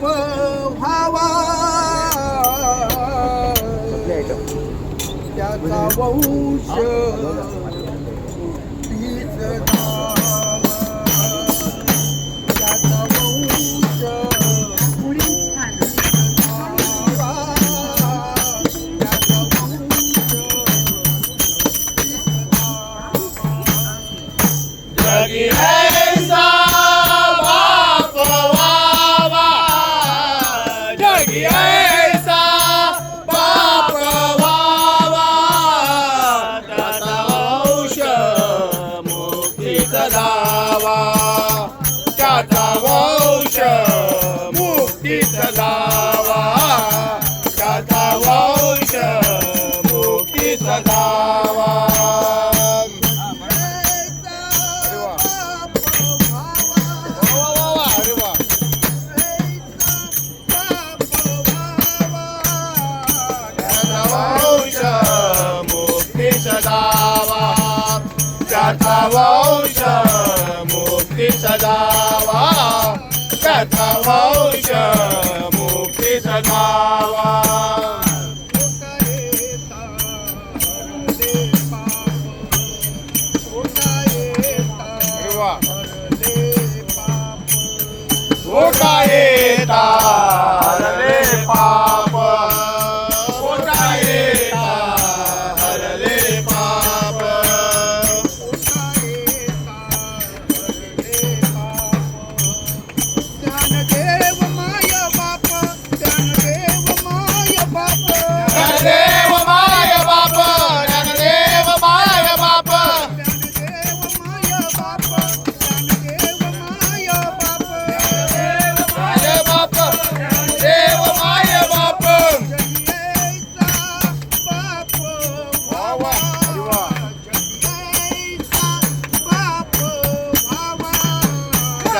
बाप व्हावा त्याचा वंश. लावा. त्याचा वंश मुक्तीच लावा. त्याचा वंश मुक्तीच लावा. Shalom. सदा वा कथवौ च मुक्ति सदा।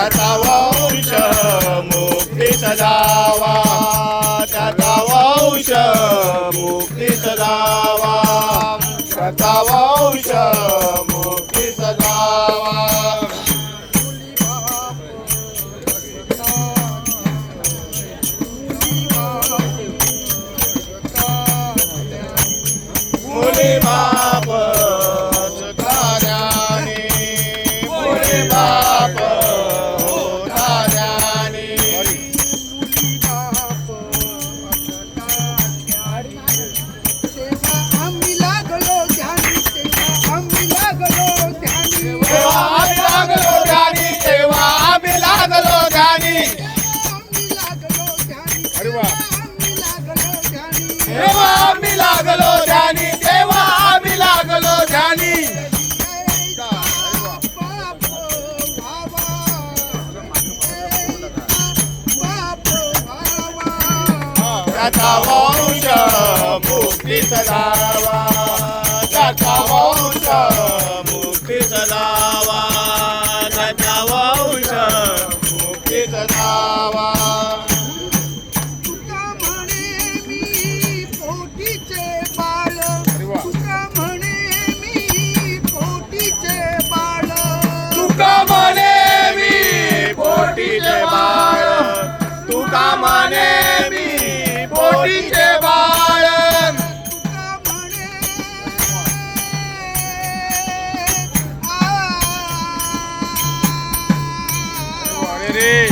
त्याचा वंश मुक्ती सदावा त्याचा वंश मुक्ती सदावा वंश तेव्हा आम्ही लागलो ध्यानी तेव्हा आम्ही लागलो ध्यानी त्याचा वंश सदा Hey.